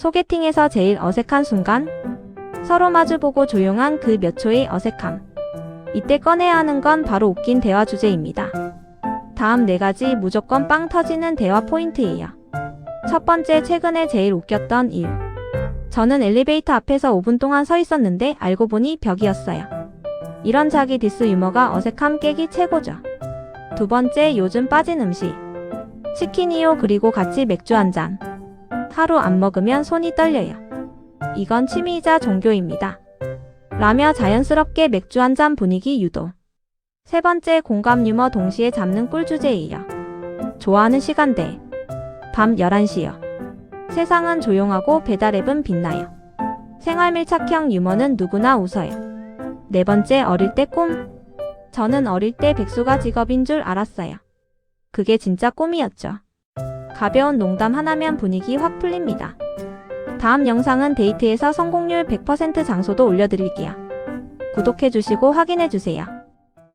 소개팅에서 제일 어색한 순간? 서로 마주보고 조용한 그 몇 초의 어색함. 이때 꺼내야 하는 건 바로 웃긴 대화 주제입니다. 다음 네 가지 무조건 빵 터지는 대화 포인트예요. 첫 번째, 최근에 제일 웃겼던 일. 저는 엘리베이터 앞에서 5분 동안 서 있었는데 알고 보니 벽이었어요. 이런 자기 디스 유머가 어색함 깨기 최고죠. 두 번째, 요즘 빠진 음식. 치킨이요, 그리고 같이 맥주 한 잔. 하루 안 먹으면 손이 떨려요. 이건 취미이자 종교입니다. 라며 자연스럽게 맥주 한 잔 분위기 유도. 세 번째, 공감 유머 동시에 잡는 꿀 주제예요. 좋아하는 시간대. 밤 11시요. 세상은 조용하고 배달앱은 빛나요. 생활 밀착형 유머는 누구나 웃어요. 네 번째, 어릴 때 꿈. 저는 어릴 때 백수가 직업인 줄 알았어요. 그게 진짜 꿈이었죠. 가벼운 농담 하나면 분위기 확 풀립니다. 다음 영상은 데이트에서 성공률 100% 장소도 올려드릴게요. 구독해주시고 확인해주세요.